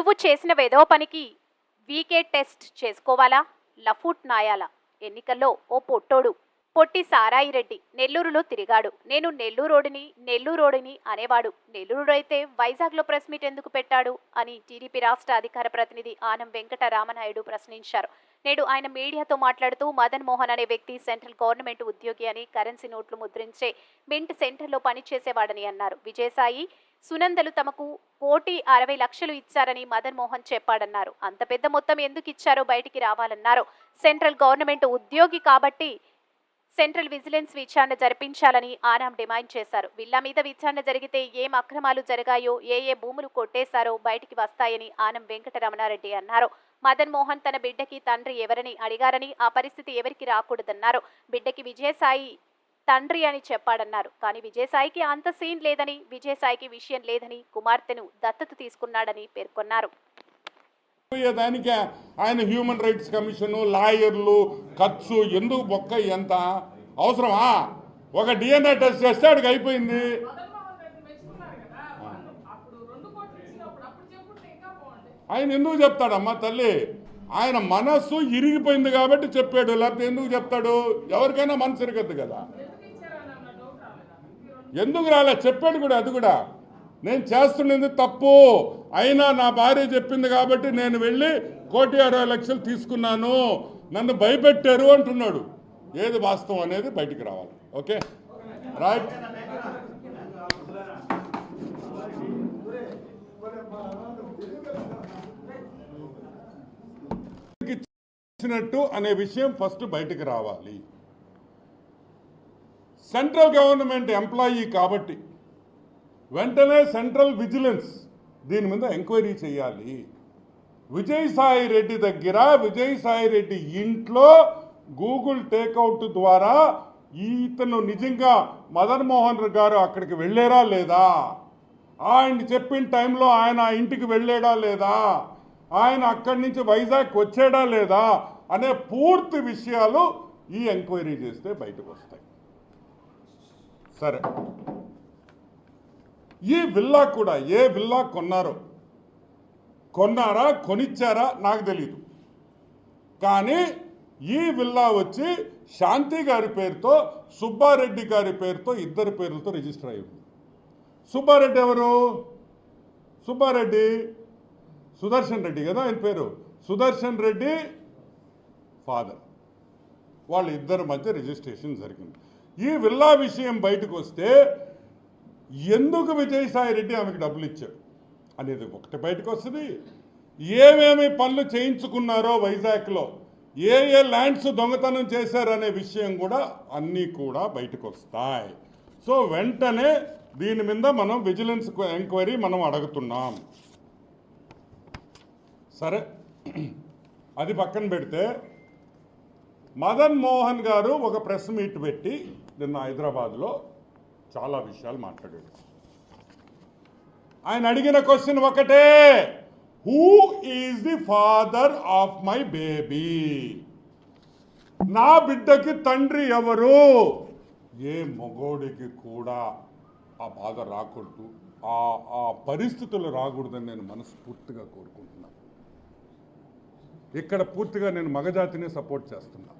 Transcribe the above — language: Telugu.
నువ్వు చేసిన వేదో పనికి వీకే టెస్ట్ చేసుకోవాలా? లఫూట్ నాయాల ఎన్నికల్లో ఓ పొట్టోడు. పొట్టి సారాయి రెడ్డి నెల్లూరులో తిరిగాడు. నేను నెల్లూరోడిని నెల్లూరోడిని అనేవాడు. నెల్లూరుడైతే వైజాగ్లో ప్రెస్ మీట్ ఎందుకు పెట్టాడు? అని టీడీపీ రాష్ట్ర అధికార ప్రతినిధి ఆనం వెంకట రామనాయుడు ప్రశ్నించారు. నేడు ఆయన మీడియాతో మాట్లాడుతూ మదన్ మోహన్ అనే వ్యక్తి సెంట్రల్ గవర్నమెంట్ ఉద్యోగి అని కరెన్సీ నోట్లు ముద్రించే మింట్ సెంటర్లో పనిచేసేవాడని అన్నారు. విజయసాయి సునందలు తమకు కోటి అరవై లక్షలు ఇచ్చారని మదన్ మోహన్ చెప్పాడన్నారు. అంత పెద్ద మొత్తం ఎందుకు ఇచ్చారో బయటికి రావాలన్నారు. సెంట్రల్ గవర్నమెంట్ ఉద్యోగి కాబట్టి సెంట్రల్ విజిలెన్స్ విచారణ జరిపించాలని ఆనాం డిమాండ్ చేశారు. విల్లా మీద విచారణ జరిగితే ఏం అక్రమాలు జరిగాయో ఏ ఏ భూములు కొట్టేశారో బయటికి వస్తాయని ఆనం వెంకటరమణారెడ్డి అన్నారు. మదన్ మోహన్ తన బిడ్డకి తండ్రి ఎవరని అడిగారని ఆ పరిస్థితి ఎవరికి రాకూడదన్నారు. బిడ్డకి విజయసాయి తండ్రి అని చెప్పాడన్నారు. కానీ విజయసాయికి అంత సీన్ లేదని విజయసాయికి విషయం లేదని కుమార్తెను దత్తత తీసుకున్నాడని పేర్కొన్నారు. దానికి ఆయన హ్యూమన్ రైట్స్ కమిషన్ లాయర్లు ఖర్చు ఎందుకు బొక్క ఎంత అవసరమా? ఒక డిఎన్ఏ టెస్ట్ చేస్తే ఆడికి అయిపోయింది. ఆయన ఎందుకు చెప్తాడమ్మా తల్లి? ఆయన మనస్సు ఇరిగిపోయింది కాబట్టి చెప్పాడు లేకపోతే ఎందుకు చెప్తాడు? ఎవరికైనా మనసు ఇరగద్దు కదా ఎందుకు ఇచ్చారని అన్న డౌట్ రాలేదా ఈ రెండు ఎందుకు రాలే? చెప్పాడు కూడా అది కూడా. నేను చేస్తున్నది తప్పు. అయినా నా భార్య చెప్పింది కాబట్టి నేను వెళ్ళి కోటి అరవై లక్షలు తీసుకున్నాను. నన్ను భయపెట్టారు అంటున్నాడు. ఏది వాస్తవం అనేది బయటికి రావాలి. ఓకే? రైట్ ఇచ్చినట్టు అనే విషయం ఫస్ట్ బయటికి రావాలి. సెంట్రల్ గవర్నమెంట్ ఎంప్లాయీ కాబట్టి వెంటనే సెంట్రల్ విజిలెన్స్ దీని మీద ఎంక్వైరీ చేయాలి. విజయసాయి రెడ్డి దగ్గర విజయసాయి రెడ్డి ఇంట్లో గూగుల్ టేక్అవుట్ ద్వారా ఇతను నిజంగా మదన్ మోహన్ గారు అక్కడికి వెళ్ళారా లేదా? ఆయన చెప్పిన టైంలో ఆయన ఇంటికి వెళ్ళాడా లేదా? ఆయన అక్కడి నుంచి వైజాగ్ వచ్చాడా లేదా? అనే పూర్తి విషయాలు ఈ ఎంక్వైరీ చేస్తే బయటకు వస్తాయి. సరే. ఈ విల్లా కూడా ఏ విల్లా కొన్నారో? కొన్నారా? కొనిచ్చారా? నాకు తెలియదు కానీ ఈ విల్లా వచ్చి శాంతి గారి పేరుతో సుబ్బారెడ్డి గారి పేరుతో ఇద్దరి పేర్లతో రిజిస్టర్ అయ్యింది సుబ్బారెడ్డి ఎవరు? సుబ్బారెడ్డి. సుదర్శన్ రెడ్డి కదా ఆయన పేరు? సుదర్శన్ రెడ్డి ఫాదర్. వాళ్ళ ఇద్దరి మధ్య రిజిస్ట్రేషన్ జరిగింది. ఈ విల్లా విషయం బయటకు వస్తే ఎందుకు విజయసాయి రెడ్డి ఆమెకు డబ్బులు ఇచ్చాడు అనేది ఒకటి బయటకు వస్తుంది. ఏమేమి పనులు చేయించుకున్నారో వైజాగ్లో ఏ ఏ ల్యాండ్స్ దొంగతనం చేశారనే విషయం కూడా అన్నీ కూడా బయటకు వస్తాయి. సో వెంటనే దీని మీద మనం విజిలెన్స్ ఎంక్వైరీ మనం అడుగుతున్నాం. సరే అది పక్కన పెడితే మదన్ మోహన్ గారు ఒక ప్రెస్ మీట్ పెట్టి నిన్న హైదరాబాద్లో చాలా విషయాలు మాట్లాడాడు. ఆయన అడిగిన క్వశ్చన్ ఒకటే who is the father of my baby నా బిడ్డకి తండ్రి ఎవరు? ఏ మగోడికి కూడా ఆ బాధ రాకూడదు. ఆ ఆ పరిస్థితులు రాకూడదని నేను మనస్ఫూర్తిగా కోరుకుంటున్నాను. ఇక్కడ పూర్తిగా నేను మగజాతిని సపోర్ట్ చేస్తున్నాను